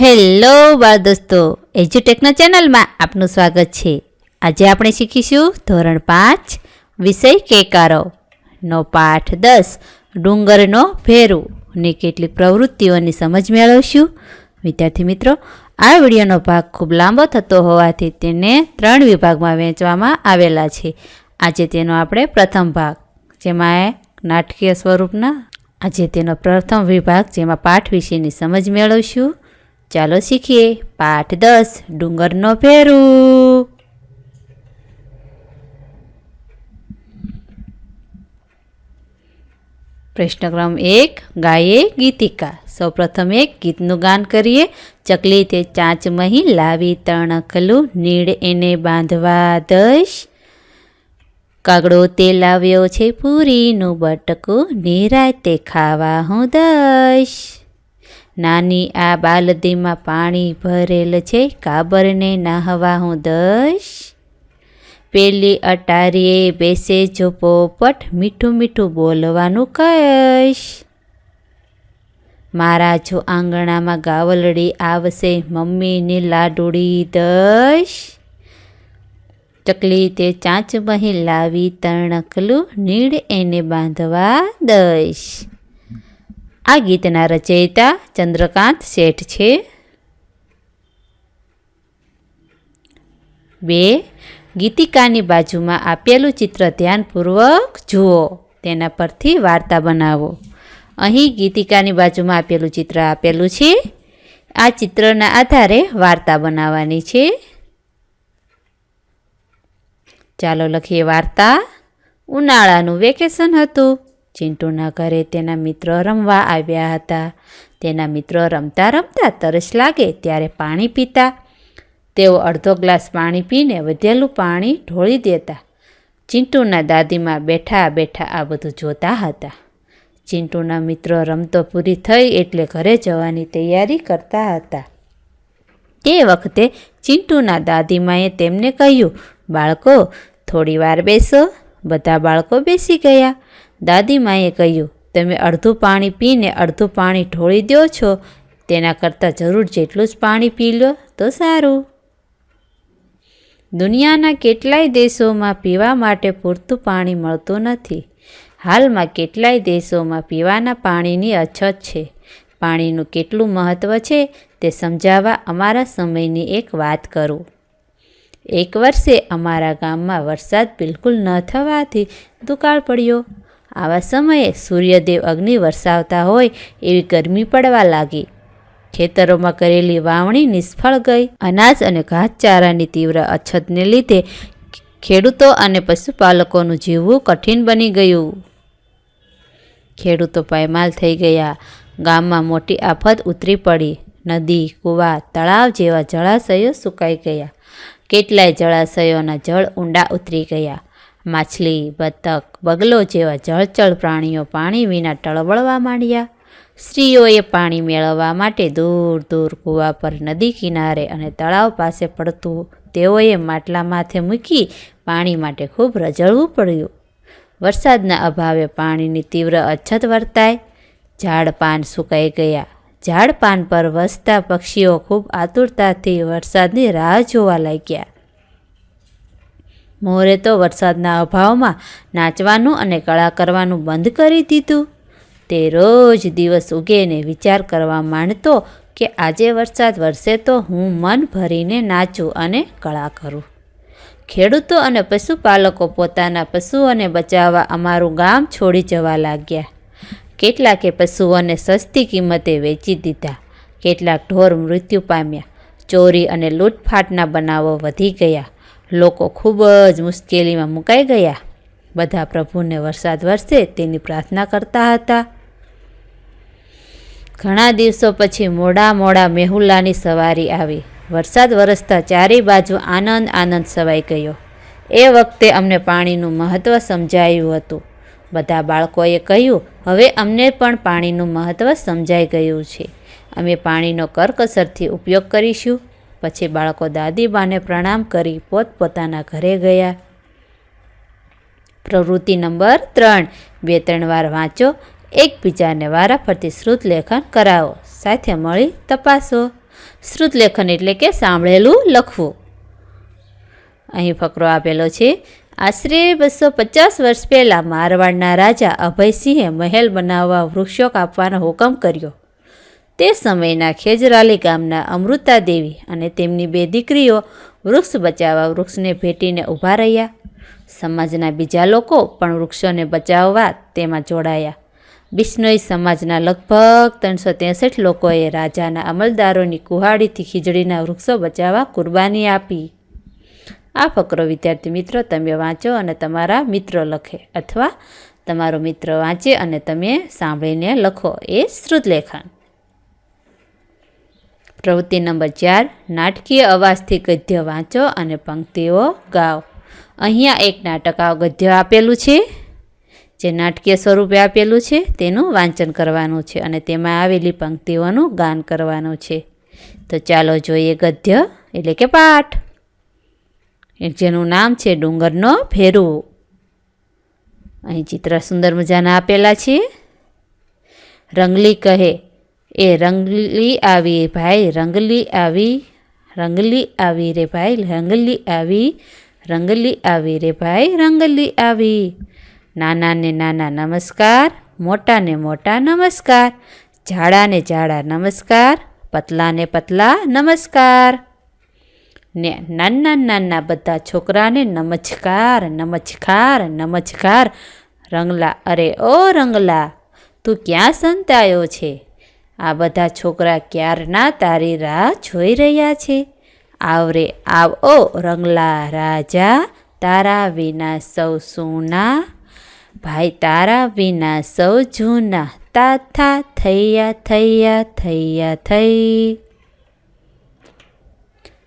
Hello બાળ દોસ્તો, એજ્યુટેકના ચેનલમાં આપનું સ્વાગત છે. આજે આપણે શીખીશું ધોરણ પાંચ, વિષય કેકારો. નો પાઠ દસ, ડુંગરનો ભેરુ. ને કેટલીક પ્રવૃત્તિઓની સમજ મેળવશું. વિદ્યાર્થી મિત્રો, આ વિડીયોનો ભાગ ખૂબ લાંબો થતો હોવાથી તેને ત્રણ વિભાગમાં વહેંચવામાં આવેલા છે. આજે તેનો આપણે પ્રથમ ભાગ, જેમાં નાટકીય સ્વરૂપના, આજે તેનો પ્રથમ વિભાગ, જેમાં પાઠ વિશેની સમજ મેળવશું. ચાલો શીખીએ પાઠ દસ, ડુંગરનો ફેરું પ્રશ્નક્રમ એક ગાયે ગીતિકા. સૌપ્રથમ એક ગીતનું ગાન કરીએ. ચકલી તે ચાંચ મહી લાવી તણખલું નીડ એને બાંધવા દઈશ. કાગડો તે લાવ્યો છે પૂરીનું બટકું, નિરાય તે ખાવા હું દઈશ. નાની આ બાલદીમાં પાણી ભરેલ છે, કાબરને નાહવા હું દઈશ. પેલી અટારીએ બેસે જો પોપટ મીઠું મીઠું બોલવાનું કહીશ. મારા જો આંગણામાં ગાવલડી આવશે, મમ્મીની લાડુડી દઈશ. ચકલી તે ચાંચ બહી લાવી, તણકલું નીડ એને બાંધવા દઈશ. આ ગીતના રચયિતા ચંદ્રકાંત શેઠ છે. બે, ગીતિકાની બાજુમાં આપેલું ચિત્ર ધ્યાનપૂર્વક જુઓ, તેના પરથી વાર્તા બનાવો. અહીં ગીતિકાની બાજુમાં આપેલું ચિત્ર આપેલું છે. આ ચિત્રના આધારે વાર્તા બનાવવાની છે. ચાલો લખીએ વાર્તા. ઉનાળાનું વેકેશન હતું. ચિંટુના ઘરે તેના મિત્રો રમવા આવ્યા હતા. તેના મિત્રો રમતા રમતા તરસ લાગે ત્યારે પાણી પીતા. તેઓ અડધો ગ્લાસ પાણી પીને વધેલું પાણી ઢોળી દેતા. ચિંટુના દાદીમાં બેઠા બેઠા આ બધું જોતા હતા. ચિંટુના મિત્રો રમતો પૂરી થઈ એટલે ઘરે જવાની તૈયારી કરતા હતા. તે વખતે ચિંટુના દાદીમાએ તેમને કહ્યું, બાળકો થોડી વાર બેસો. બધા બાળકો બેસી ગયા. દાદીમાએ કહ્યું, તમે અડધું પાણી પીને અડધું પાણી ઢોળી દો છો, તેના કરતાં જરૂર જેટલું જ પાણી પી લો તો સારું. દુનિયાના કેટલાય દેશોમાં પીવા માટે પૂરતું પાણી મળતું નથી. હાલમાં કેટલાય દેશોમાં પીવાના પાણીની અછત છે. પાણીનું કેટલું મહત્ત્વ છે તે સમજાવવા અમારા સમયની એક વાત કરું. એક વર્ષે અમારા ગામમાં વરસાદ બિલકુલ ન થવાથી દુકાળ પડ્યો. આવા સમયે સૂર્યદેવ અગ્નિ વરસાવતા હોય એવી ગરમી પડવા લાગી. ખેતરોમાં કરેલી વાવણી નિષ્ફળ ગઈ. અનાજ અને ઘાસચારાની તીવ્ર અછતને લીધે ખેડૂતો અને પશુપાલકોનું જીવવું કઠિન બની ગયું. ખેડૂતો પાયમાલ થઈ ગયા. ગામમાં મોટી આફત ઉતરી પડી. નદી, કૂવા, તળાવ જેવા જળાશયો સુકાઈ ગયા. કેટલાય જળાશયોના જળ ઊંડા ઉતરી ગયા. માછલી, બતક, બગલો જેવા જળચળ પ્રાણીઓ પાણી વિના ટળવળવા માંડ્યા. સ્ત્રીઓએ પાણી મેળવવા માટે દૂર દૂર કૂવા પર નદી કિનારે અને તળાવ પાસે પડતું તેઓએ માટલા માથે મૂકી પાણી માટે ખૂબ રજળવું પડ્યું. વરસાદના અભાવે પાણીની તીવ્ર અછત વર્તાય. ઝાડ પાન સુકાઈ ગયા. ઝાડ પાન પર વસતા પક્ષીઓ ખૂબ આતુરતાથી વરસાદની રાહ જોવા લાગ્યા. મોરે તો વરસાદના અભાવમાં નાચવાનું અને કળા કરવાનું બંધ કરી દીધું. તે રોજ દિવસ ઉગેને વિચાર કરવા માંડતો કે આજે વરસાદ વરસે તો હું મન ભરીને નાચું અને કળા કરું. ખેડૂતો અને પશુપાલકો પોતાના પશુઓને બચાવવા અમારું ગામ છોડી જવા લાગ્યા. કેટલાકે પશુઓને સસ્તી કિંમતે વેચી દીધા. કેટલાક ઢોર મૃત્યુ પામ્યા. ચોરી અને લૂંટફાટના બનાવો વધી ગયા. લોકો ખૂબ જ મુશ્કેલીમાં મુકાઈ ગયા. બધા પ્રભુને વરસાદ વરસે તેની પ્રાર્થના કરતા હતા. ઘણા દિવસો પછી મોડા મોડા મેહુલાની સવારી આવી. વરસાદ વરસતા ચારે બાજુ આનંદ આનંદ સવાઈ ગયો. એ વખતે અમને પાણીનું મહત્ત્વ સમજાયું હતું. બધા બાળકોએ કહ્યું, હવે અમને પણ પાણીનું મહત્ત્વ સમજાઈ ગયું છે. અમે પાણીનો કરકસરથી ઉપયોગ કરીશું. પછી બાળકો દાદીબાને પ્રણામ કરી પોતપોતાના ઘરે ગયા. પ્રવૃત્તિ નંબર ત્રણ. બે ત્રણ વાર વાંચો, એકબીજાને વારાફરતી શ્રુત લેખન કરાવો. સાથે મળી તપાસો. શ્રુતલેખન એટલે કે સાંભળેલું લખવું. અહીં ફકરો આપેલો છે, આશરે બસો પચાસ વર્ષ પહેલાં મારવાડના રાજા અભયસિંહે મહેલ બનાવવા વૃક્ષો કાપવાનો હુકમ કર્યો. તે સમયના ખેજરાલી ગામના અમૃતા દેવી અને તેમની બે દીકરીઓ વૃક્ષ બચાવવા વૃક્ષને ભેટીને ઊભા રહ્યા. સમાજના બીજા લોકો પણ વૃક્ષોને બચાવવા તેમાં જોડાયા. બિશ્નોઈ સમાજના લગભગ ત્રણસો ત્રેસઠ લોકોએ રાજાના અમલદારોની કુહાડીથી ખીજડીના વૃક્ષો બચાવવા કુરબાની આપી. આ ફકરો વિદ્યાર્થી મિત્રો, તમે વાંચો અને તમારા મિત્રો લખે અથવા તમારો મિત્ર વાંચે અને તમે સાંભળીને લખો એ શ્રુતલેખન પ્રવૃત્તિ નંબર ચાર, નાટકીય અવાજથી ગદ્ય વાંચો અને પંક્તિઓ ગાઓ. અહીંયા એક નાટક આ ગદ્ય આપેલું છે, જે નાટકીય સ્વરૂપે આપેલું છે, તેનું વાંચન કરવાનું છે અને તેમાં આવેલી પંક્તિઓનું ગાન કરવાનું છે. તો ચાલો જોઈએ ગદ્ય, એટલે કે પાઠ. જેનું નામ છે ડુંગરનો ભેરું. અહીં ચિત્ર સુંદર મજાના આપેલા છે. રંગલી કહે એ રંગલી આવી ભાઈ, રંગલી આવી રંગલી આવી રે ભાઈ, રંગલી આવી રંગલી આવી રે ભાઈ, રંગલી આવી. નાનાને નાના નમસ્કાર, મોટાને મોટા નમસ્કાર, ઝાડાને ઝાડા નમસ્કાર, પતલાને પતલા નમસ્કાર. ને નાના નાના બધા છોકરાને નમસ્કાર નમસ્કાર નમસ્કાર. રંગલા, અરે ઓ રંગલા, તું ક્યાં સંતાયો છે? આ બધા છોકરા ક્યારના તારી રાહ જોઈ રહ્યા છે? આવરે આવ, રંગલા રાજા, તારા વિના સૌ સૂના. ભાઈ, તારા વિના સૌ જૂના. તાથા થૈયા થૈયા થૈયા, થઈ.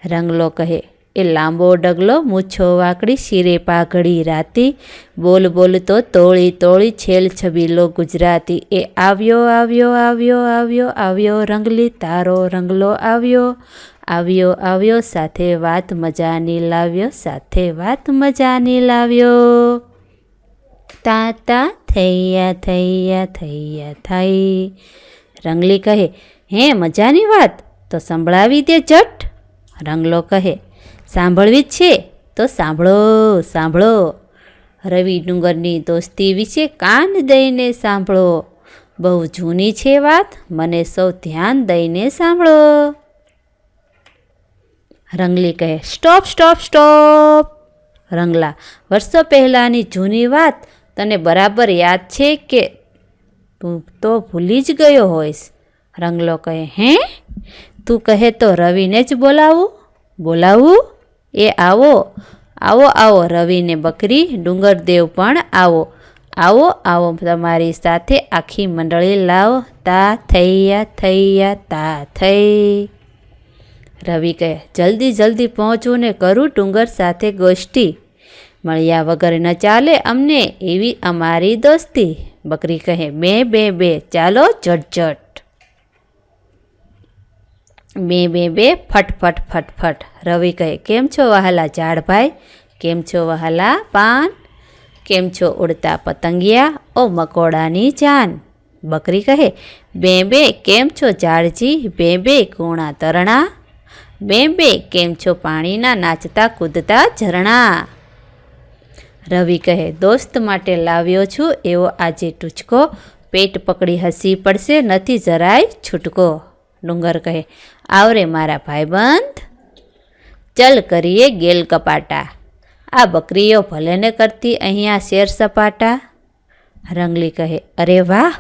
રંગલો કહે એ લાંબો ડગલો મૂછો વાકડી શિરે પાઘડી રાતી. બોલ બોલ તો તોળી તોળી છેલ છબીલો ગુજરાતી. એ આવ્યો આવ્યો આવ્યો આવ્યો આવ્યો રંગલી, તારો રંગલો આવ્યો. આવ્યો આવ્યો, સાથે વાત મજાની લાવ્યો, સાથે વાત મજાની લાવ્યો. તાતા થૈયા થૈયા થૈયા થઈ. રંગલી કહે, હે, મજાની વાત? તો સંભળાવી દે જટ. રંગલો કહે સાંભળવી જ છે? તો સાંભળો સાંભળો. રવિ ડુંગરની દોસ્તી વિશે કાન દઈને સાંભળો. બહુ જૂની છે વાત, મને સૌ ધ્યાન દઈને સાંભળો. રંગલી કહે, સ્ટોપ સ્ટોપ સ્ટોપ. રંગલા, વર્ષો પહેલાંની જૂની વાત, તને બરાબર યાદ છે કે તું તો ભૂલી જ ગયો હોઈશ. રંગલો કહે, હે? તું કહે તો રવિને જ બોલાવું? બોલાવું? એ આવો આવો આવો રવિને બકરી ડુંગરદેવ પણ આવો. આવો આવો, તમારી સાથે આખી મંડળી લાવો, તા થૈયા થૈયા, તા થઈ રવિ કહે, જલ્દી જલ્દી પહોંચું ને કરું ડુંગર સાથે ગોષ્ઠી. મળ્યા વગર ન ચાલે અમને એવી અમારી દોસ્તી. બકરી કહે, બે બે બે, ચાલો ઝટઝટ બે બે બે, ફટ ફટ ફટ ફટ. રવિ કહે, કેમ છો વહાલા ઝાડભાઈ? કેમ છો વહાલા પાન? કેમ છો ઉડતા પતંગિયા? ઓ મકોડાની જાન. બકરી કહે, બે બે, કેમ છો ઝાડજી? બે બે ગુણા તરણા? બે બે, કેમ છો પાણીના નાચતા કૂદતા ઝરણા? રવિ કહે, દોસ્ત માટે લાવ્યો છું, એવો આજે ટૂચકો. પેટ પકડી હસી પડશે, નથી જરાય છૂટકો. ડુંગર કહે આવરે મારા ભાઈબંધ. ચલ કરીએ ગેલ કપાટા. આ બકરીઓ ભલે ને કરતી અહીંયા શેર સપાટા. રંગલી કહે, અરે વાહ.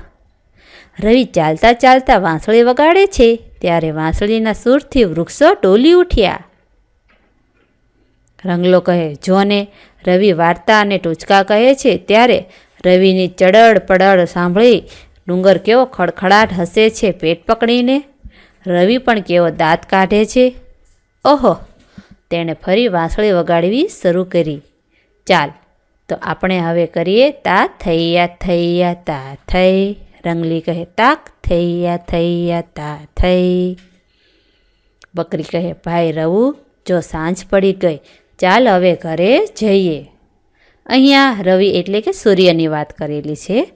રવિ ચાલતા ચાલતા વાંસળી વગાડે છે, ત્યારે વાંસળીના સૂરથી વૃક્ષો ડોલી ઉઠ્યા. રંગલો કહે, જોને. રવિ વાર્તા અને ટૂચકા કહે છે, ત્યારે રવિની ચડળ પડળ સાંભળી ડુંગર કેવો ખડખડાટ હસે છે પેટ પકડીને. રવિ પણ કેવો દાંત કાઢે છે? ઓહો, તેણે ફરી વાંસળી વગાડવી શરૂ કરી. ચાલ, તો આપણે હવે કરીએ તા થૈયા થૈયા, તા થઈ રંગલી કહે તાક, થૈયા થૈયા, તા થઈ બકરી કહે ભાઈ રવું, જો સાંજ પડી ગઈ, ચાલ હવે ઘરે જઈએ. અહીંયા રવિ એટલે કે સૂર્યની વાત કરેલી છે.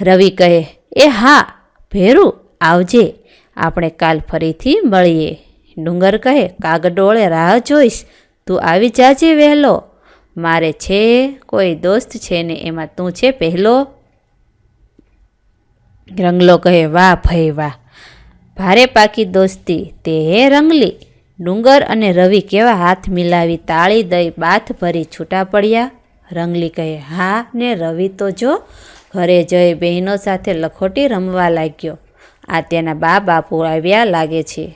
રવિ કહે, એ હા, ભેરું, આવજે. આપણે કાલ ફરીથી મળીએ. ડુંગર કહે, કાગડોળે રાહ જોઈશ. તું આવી જાજે વહેલો. મારે છે, કોઈ દોસ્ત છે ને એમાં તું છે પહેલો. રંગલો કહે, વાહ ભાઈ વાહ. ભારે પાકી દોસ્તી. તે હે રંગલી. ડુંગર અને રવિ કેવા હાથ મિલાવી તાળી દઈ બાથ ભરી છૂટા પડ્યા. રંગલી કહે, હા ને રવિ તો જો. ઘરે જઈ બહેનો સાથે લખોટી રમવા લાગ્યો. આ તેના બા બાપુ આવ્યા લાગે છે.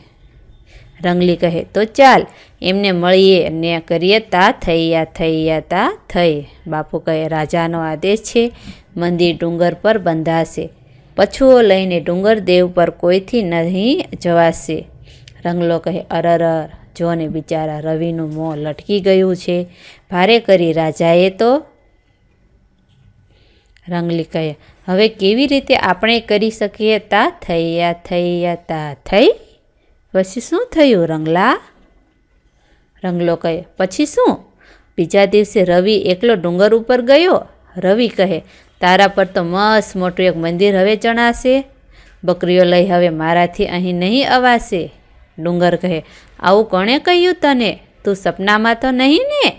રંગલી કહે, તો ચાલ, એમને મળીએ. ને કરીએ તા થઈયા થઈયા તા, થઈ. બાપુ કહે, રાજાનો આદેશ છે, મંદિર ડુંગર પર બંધાશે. પછુઓ લઈને ડુંગર દેવ પર કોઈથી નહીં જવાશે. રંગલો કહે, અરર જો ને બિચારા રવિનું મોં લટકી ગયું છે. ભારે કરી, રાજાએ તો? રંગલી કહે હવે કેવી રીતે આપણે કરી શકીએ તા થઈયા થઈયા તા થઈ? પછી શું થયું રંગલા? રંગલો કહે, પછી શું? બીજા દિવસે રવિ એકલો ડુંગર ઉપર ગયો? રવિ કહે, તારા પર તો મસ્ત મોટું એક મંદિર હવે ચણાશે. બકરીઓ લઈ હવે મારાથી અહીં નહીં અવાશે. ડુંગર કહે, આવું કોણે કહ્યું તને? તું સપનામાં તો નહીં ને?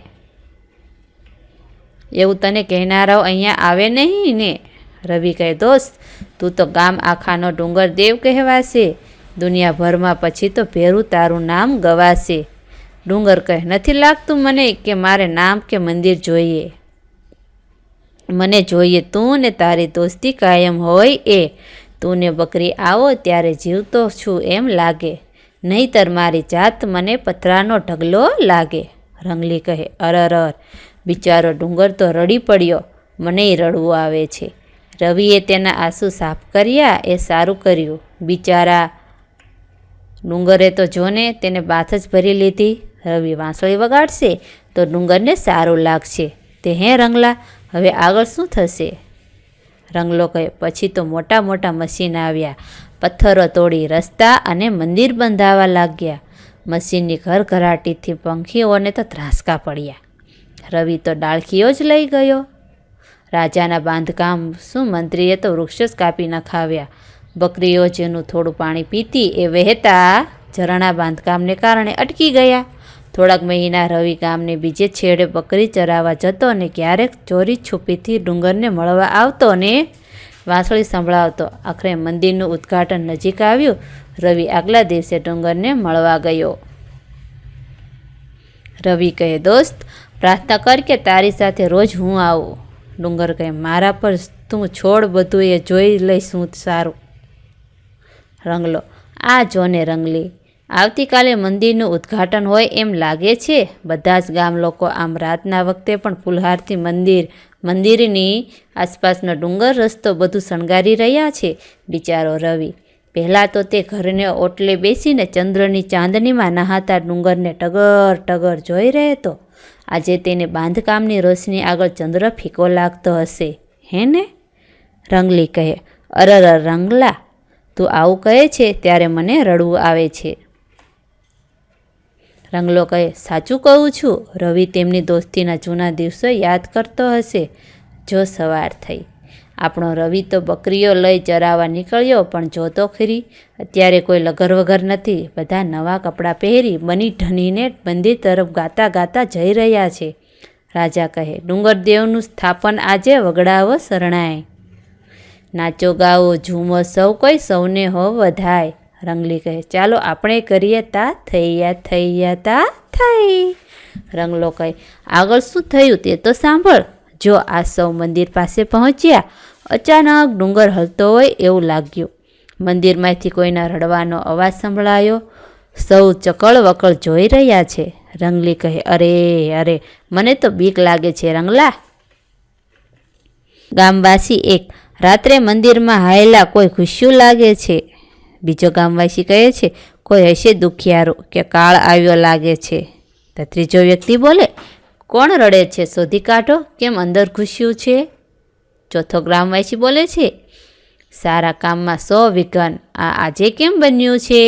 એવું તને કહેનારાઓ અહીંયા આવે નહીં ને. રવિ કહે, દોસ્ત, તું તો ગામ આખાનો ડુંગર દેવ કહેવાશે. દુનિયાભરમાં પછી તો ભેરું તારું નામ ગવાશે. ડુંગર કહે નથી લાગતું મને કે મારે નામ કે મંદિર જોઈએ. મને જોઈએ તું ને તારી દોસ્તી કાયમ હોય એ. તું ને બકરી આવો ત્યારે જીવતો છું એમ લાગે. નહીતર મારી જાત મને પથરાનો ઢગલો લાગે. રંગલી કહે, અરર બિચારો ડુંગર તો રડી પડ્યો. મને રડવું આવે છે. રવિએ તેના આંસુ સાફ કર્યા, એ સારું કર્યું. બિચારા ડુંગરે તો જોને તેને બાથ જ ભરી લીધી. રવિ વાંસળી વગાડશે તો ડુંગરને સારું લાગશે. તે હે રંગલા, હવે આગળ શું થશે? રંગલો કહે, પછી તો મોટા મોટા મશીન આવ્યા. પથ્થરો તોડી રસ્તા અને મંદિર બંધાવા લાગ્યા. મશીનની ઘરઘરાટીથી પંખીઓને તો ત્રાસકા પડ્યા. રવિ તો ડાળખીઓ જ લઈ ગયો. રાજાના બાંધકામ શું મંત્રીએ તો વૃક્ષ જ કાપી નખાવ્યા. બકરીઓ જેનું થોડું પાણી પીતી એ વહેતા ઝરણા બાંધકામને કારણે અટકી ગયા. થોડાક મહિના રવિ ગામને બીજે છેડે બકરી ચરાવવા જતો ને ક્યારેક ચોરી છુપીથી ડુંગરને મળવા આવતો ને વાંસળી સંભળાવતો. આખરે મંદિરનું ઉદ્ઘાટન નજીક આવ્યું. રવિ આગલા દિવસે ડુંગરને મળવા ગયો. રવિ કહે, દોસ્ત, પ્રાર્થના કર કે તારી સાથે રોજ હું આવું. ડુંગર કહે મારા પર તું છોડ બધું એ જોઈ લઈશું સારું. રંગલો, આ જોને રંગલી. આવતીકાલે મંદિરનું ઉદ્ઘાટન હોય એમ લાગે છે? બધા જ ગામ લોકો આમ રાતના વખતે પણ ફુલહારથી મંદિર, મંદિરની આસપાસનો ડુંગર રસ્તો બધું શણગારી રહ્યા છે, બિચારો રવિ. પહેલાં તો તે ઘરને ઓટલે બેસીને ચંદ્રની ચાંદનીમાં નહાતા ડુંગરને ટગર ટગર જોઈ રહેતો. આજે તેને બાંધકામની રોશની આગળ ચંદ્ર ફીકો લાગતો હશે. હે ને? રંગલી કહે, અરર રંગલા, તું આવું કહે છે ત્યારે મને રડવું આવે છે. રંગલો કહે, સાચું કહું છું. રવિ તેમની દોસ્તીના જૂના દિવસો યાદ કરતો હશે, જો સવાર થઈ. આપણો રવિ તો બકરીઓ લઈ ચરાવવા નીકળ્યો, પણ જોતો ખરી, અત્યારે કોઈ લગર વગર નથી. બધા નવા કપડાં પહેરી બની ઢનીને મંદિર તરફ ગાતા ગાતા જઈ રહ્યા છે. રાજા કહે, ડુંગરદેવનું સ્થાપન આજે વગડાવો શરણાય નાચો ગાવો ઝૂમો, સૌ કોઈ સૌને હો વધાય. રંગલી કહે, ચાલો આપણે કરીએ તા થઈયા થઈયા તા થઈ. રંગલો કહે, આગળ શું થયું તે તો સાંભળ. જો આ સૌ મંદિર પાસે પહોંચ્યા, અચાનક ડુંગર હલતો હોય એવું લાગ્યું. મંદિરમાંથી કોઈના રડવાનો અવાજ સંભળાયો. સૌ ચકળ વકળ જોઈ રહ્યા છે. રંગલી કહે, અરે અરે, મને તો બીક લાગે છે રંગલા. ગામવાસી એક, રાત્રે મંદિરમાં હાયેલા કોઈ ખુશ્યું લાગે છે? બીજો ગામવાસી કહે છે, કોઈ હશે દુખિયારો કે કાળ આવ્યો લાગે છે. તો ત્રીજો વ્યક્તિ બોલે કોણ રડે છે? શોધી કાઢો. કેમ અંદર ઘૂસ્યું છે? ચોથો ગ્રામવાસી બોલે છે, સારા કામમાં સો વિઘન. આ આજે કેમ બન્યું છે?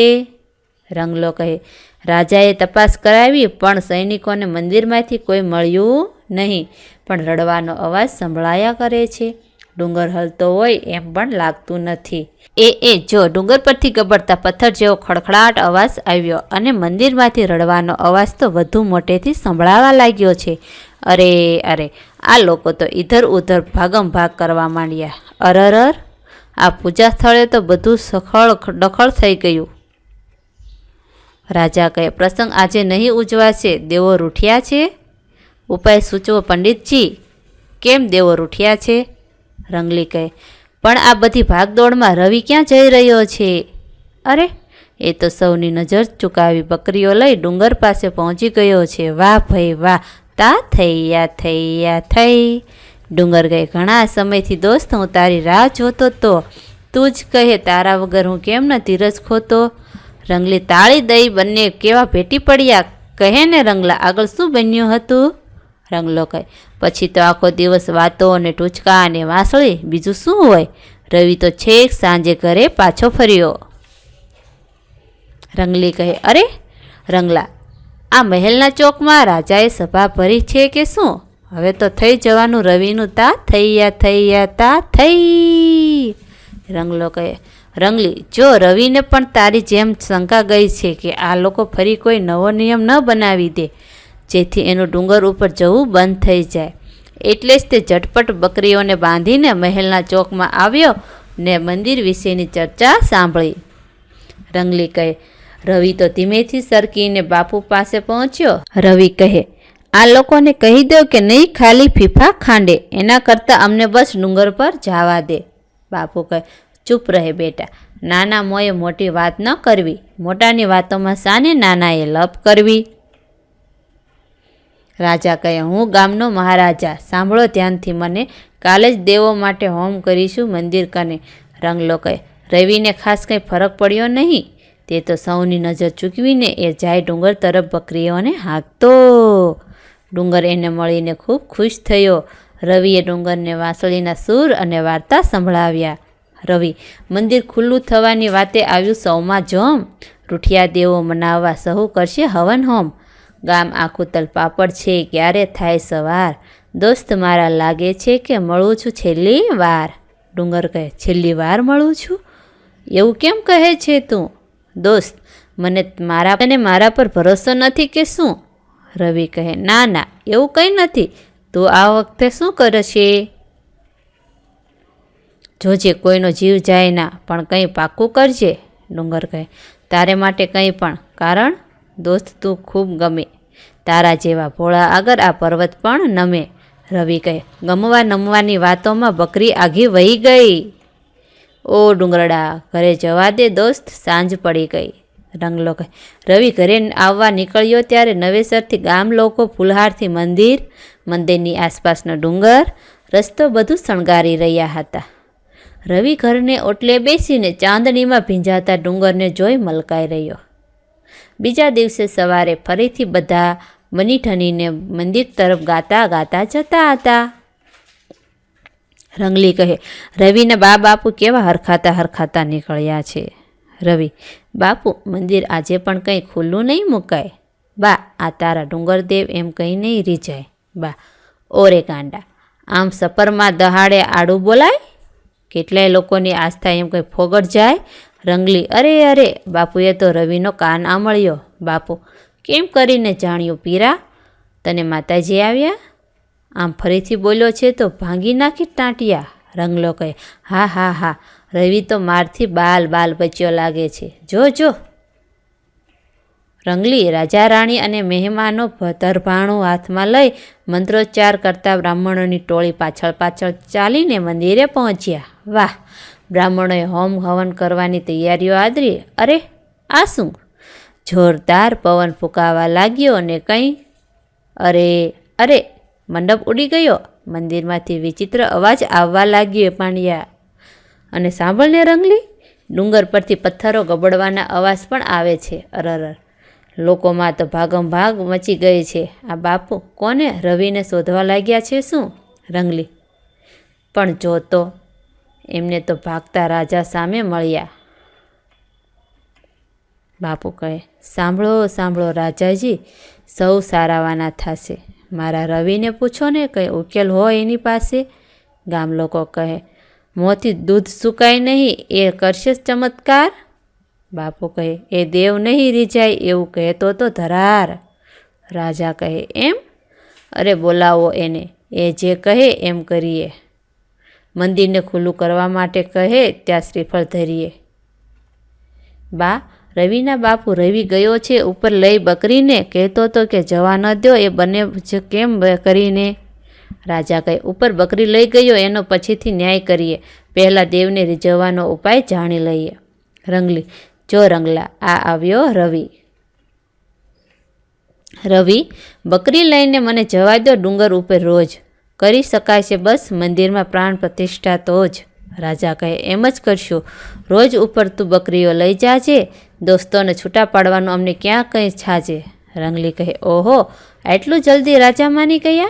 રંગલો કહે, રાજાએ તપાસ કરાવી, પણ સૈનિકોને મંદિરમાંથી કોઈ મળ્યું નહીં, પણ રડવાનો અવાજ સંભળાયા કરે છે. ડુંગર હલતો હોય એમ પણ લાગતું નથી. એ એ, જો ડુંગર પરથી ગબડતા પથ્થર જેવો ખડખડાટ અવાજ આવ્યો અને મંદિરમાંથી રડવાનો અવાજ તો વધુ મોટેથી સંભળાવા લાગ્યો છે. અરે અરે, આ લોકો તો ઇધર ઉધર ભાગમ ભાગ કરવા માંડ્યા. અરરર આ પૂજા સ્થળે તો બધું સખળ ડખળ થઈ ગયું. રાજા કહે, પ્રસંગ આજે નહીં ઉજવાશે. દેવો રૂઠ્યા છે? ઉપાય સૂચવો, પંડિતજી. કેમ દેવો રૂઠ્યા છે? રંગલી કહે, પણ આ બધી ભાગદોડમાં રવિ ક્યાં જઈ રહ્યો છે? અરે, એ તો સૌની નજર ચુકાવી બકરીઓ લઈ ડુંગર પાસે પહોંચી ગયો છે. વાહ ભાઈ વાહ, તા થૈયા થૈયા થઈ ડુંગર ગઈ ઘણા સમયથી દોસ્ત, હું તારી રાહ જોતો તો. તું જ કહે, તારા વગર હું કેમ ન ધીરજ ખોતો? રંગલી, તાળી દઈ બંને કેવા ભેટી પડ્યા? કહે ને રંગલા, આગળ શું બન્યું હતું? રંગલો કહે પછી તો આખો દિવસ વાતો અને ટૂચકા અને વાંસળી. બીજું શું હોય? રવિ તો છેક સાંજે ઘરે પાછો ફર્યો. રંગલી કહે, અરે, રંગલા, આ મહેલના ચોકમાં રાજાએ સભા ભરી છે કે શું? હવે તો થઈ જવાનું રવિનું તા થઈયા થઈયા તા થઈ. રંગલો કહે, રંગલી, જો રવિને પણ તારી જેમ શંકા ગઈ છે કે આ લોકો ફરી કોઈ નવો નિયમ ન બનાવી દે જેથી એનું ડુંગર ઉપર જવું બંધ થઈ જાય. એટલે જ તે ઝટપટ બકરીઓને બાંધીને મહેલના ચોકમાં આવ્યો ને મંદિર વિશેની ચર્ચા સાંભળી. રંગલી કહે, રવિ તો ધીમેથી સરકીને બાપુ પાસે પહોંચ્યો. રવિ કહે, આ લોકોને કહી દો કે નહીં ખાલી ફીફા ખાંડે, એના કરતાં અમને બસ ડુંગર પર જવા દે. બાપુ કહે, ચૂપ રહે બેટા, નાના મોએ મોટી વાત ન કરવી. મોટાની વાતોમાં સાને નાનાએ લપ કરવી. રાજા કહે, હું ગામનો મહારાજા. સાંભળો ધ્યાનથી મને. કાલે જ દેવો માટે હોમ કરીશું મંદિર કને. રંગલો કહે, રવિને ખાસ કંઈ ફરક પડ્યો નહીં? તે તો સૌની નજર ચૂકવીને એ જાય ડુંગર તરફ બકરીઓને હાંકતો. ડુંગર એને મળીને ખૂબ ખુશ થયો. રવિએ ડુંગરને વાંસળીના સૂર અને વાર્તા સંભળાવ્યા. રવિ, મંદિર ખુલ્લું થવાની વાતે આવ્યું સૌમાં જોમ. રૂઠિયા દેવો મનાવવા સહુ કરશે હવન હોમ. ગામ આખું તલપાપડ છે, ક્યારે થાય સવાર? દોસ્ત, મારા લાગે છે કે મળું છું છેલ્લી વાર. ડુંગર કહે, છેલ્લી વાર મળું છું? એવું કેમ કહે છે તું? દોસ્ત, મને મારા અને મારા પર ભરોસો નથી કે શું? રવિ કહે, ના ના, એવું કંઈ નથી. તું આ વખતે શું કરશે? જોજે, કોઈનો જીવ જાય ના, પણ કંઈ પાક્કું કરજે. ડુંગર કહે, તારે માટે કંઈ પણ, કારણ? દોસ્ત તું ખૂબ ગમે. તારા જેવા ભોળા આગળ આ પર્વત પણ નમે. રવિ કહે, ગમવા નમવાની વાતોમાં બકરી આઘી વહી ગઈ. ઓ ડુંગરડા, ઘરે જવા દે દોસ્ત, સાંજ પડી ગઈ. રંગલો કહે, રવિ ઘરે આવવા નીકળ્યો ત્યારે નવેસરથી ગામ લોકો ફુલહારથી મંદિર, મંદિરની આસપાસનો ડુંગર, રસ્તો બધું શણગારી રહ્યા હતા. રવિ ઘરને ઓટલે બેસીને ચાંદણીમાં ભીંજાતા ડુંગરને જોઈ મલકાઈ રહ્યો. બીજા દિવસે સવારે ફરીથી બધા મની ઠનીને મંદિર તરફ ગાતા ગાતા જતા હતા. રંગલી કહે, રવિના બા બાપુ કેવા હરખાતા હરખાતા નીકળ્યા છે? રવિ, બાપુ, મંદિર આજે પણ કંઈ ખુલ્લું નહીં મુકાય? બા, આ તારા ડુંગરદેવ એમ કંઈ નહીં રીજાય બા, ઓરે કાંડા આમ સપરમાં દહાડે આડું બોલાય? કેટલાય લોકોની આસ્થા એમ કંઈ ફોગટ જાય? રંગલી, અરે અરે, બાપુએ તો રવિનો કાન આમળ્યો. બાપુ, કેમ કરીને જાણ્યું પીરા? તને માતાજી આવ્યા? આમ ફરીથી બોલ્યો છે તો ભાંગી નાખી ટાંટિયા. રંગલો કહે, હા હા હા, રવિ તો મારથી બાલ બાલ બચ્યો લાગે છે. જો જો. રંગલી રાજા રાણી અને મહેમાનો ભતરભાણું હાથમાં લઈ મંત્રોચ્ચાર કરતા બ્રાહ્મણોની ટોળી પાછળ પાછળ ચાલીને મંદિરે પહોંચ્યા. વાહ બ્રાહ્મણોએ હોમ હવન કરવાની તૈયારીઓ આદરી. અરે, આ શું? જોરદાર પવન ફૂંકાવા લાગ્યો અને કંઈ અરે અરે, મંડપ ઉડી ગયો. મંદિરમાંથી વિચિત્ર અવાજ આવવા લાગ્યો પાંડ્યા અને સાંભળને રંગલી? ડુંગર પરથી પથ્થરો ગબડવાના અવાજ પણ આવે છે. અરર લોકોમાં તો ભાગમ ભાગ મચી ગઈ છે. આ બાપુ કોને રવિને શોધવા લાગ્યા છે શું? રંગલી. પણ જોતો એમને તો ભાગતા રાજા સામે મળ્યા. બાપુ કહે, સાંભળો સાંભળો રાજાજી, સૌ સારાવાના થશે. મારા રવિને પૂછો ને કંઈ ઉકેલ હોય એની પાસે. ગામ લોકો કહે મોંથી દૂધ સુકાય નહીં, એ કરશે ચમત્કાર? બાપુ કહે, એ દેવ નહીં રીજાય એવું કહેતો તો ધરાર. રાજા કહે, એમ? અરે બોલાવો એને, એ જે કહે એમ કરીએ. મંદિરને ખુલ્લું કરવા માટે કહે, ત્યાં શ્રીફળ ધરીએ. બા, રવિના બાપુ રવિ ગયો છે, ઉપર લઈ બકરીને કહેતો તો કે જવા ન દો એ બંને જ કેમ કરીને રાજા કહે, ઉપર બકરી લઈ ગયો, એનો પછીથી ન્યાય કરીએ. પહેલાં દેવને રીઝવવાનો ઉપાય જાણી લઈએ. રંગલી, જો રંગલા, આ આવ્યો રવિ. રવિ, બકરી લઈને મને જવા દો ડુંગર ઉપર રોજ. કરી શકાય છે. બસ મંદિરમાં પ્રાણ પ્રતિષ્ઠા તો જ. રાજા કહે, એમ જ કરશું. રોજ ઉપર તું બકરીઓ લઈ જાજે. દોસ્તોને છૂટા પાડવાનું અમને ક્યાં કંઈ છાજે? રંગલી કહે, ઓહો એટલું જલ્દી રાજા માની ગયા?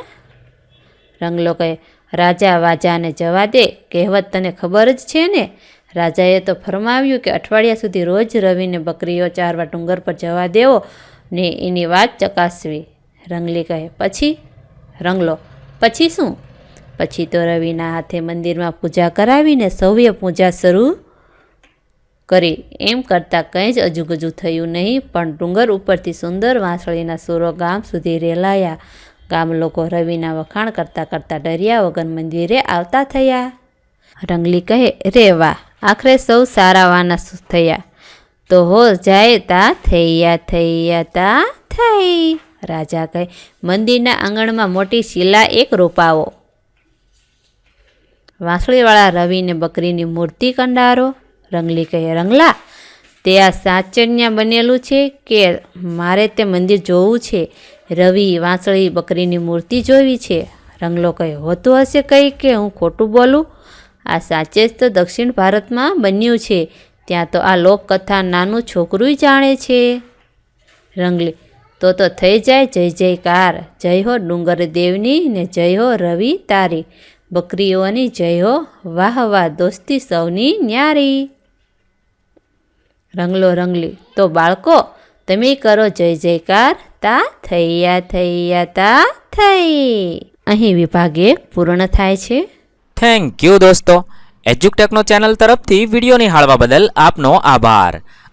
રંગલો કહે, રાજા વાજાને જવા દે. કહેવત તને ખબર જ છે ને? રાજાએ તો ફરમાવ્યું કે અઠવાડિયા સુધી રોજ રવિને બકરીઓ ચારવા ડુંગર પર જવા દેવો ને એની વાત ચકાસવી. રંગલી કહે, પછી? રંગલો પછી શું? પછી તો રવિના હાથે મંદિરમાં પૂજા કરાવીને સૌએ પૂજા શરૂ કરી. એમ કરતાં કંઈ જ અજુગજુ થયું નહીં, પણ ડુંગર ઉપરથી સુંદર વાંસળીના સુરો ગામ સુધી રેલાયા. ગામ લોકો રવિના વખાણ કરતાં કરતાં ડર્યા વગર મંદિરે આવતા થયા. રંગલી કહે, રે વાહ, આખરે સૌ સારા વાના થયા. તો હો, જાય તા, થૈયા થૈયા તા, થઈ. રાજા કહે, મંદિરના આંગણમાં મોટી શિલા એક રોપાવો. વાંસળીવાળા રવિને બકરીની મૂર્તિ કંડારો. રંગલી કહે, રંગલા, તે આ સાચન્યા બનેલું છે કે મારે તે મંદિર જોવું છે? રવિ, વાંસળી, બકરીની મૂર્તિ જોવી છે? રંગલો કહે, હોતું હશે કંઈ કે હું ખોટું બોલું? આ સાચે જ તો દક્ષિણ ભારતમાં બન્યું છે. ત્યાં તો આ લોકકથા નાનું છોકરું જાણે છે. રંગલી તો તો થઈ જાય, જય જયકાર. જય હો ડુંગર દેવની ને જય હો રવિ તારી. બકરીઓની જય હો વાહ વાહ દોસ્તી સૌની ન્યારી. રંગલો રંગલી. તો બાળકો, તમે કરો જય જયકાર. તા થૈયા થૈયા તા થઈ. અહીં વિભાગ એક પૂર્ણ થાય છે. થેન્ક યુ દોસ્તો. એજ્યુકટેકનો ચેનલ તરફથી વીડિયો નિહાળવા બદલ આપનો આભાર.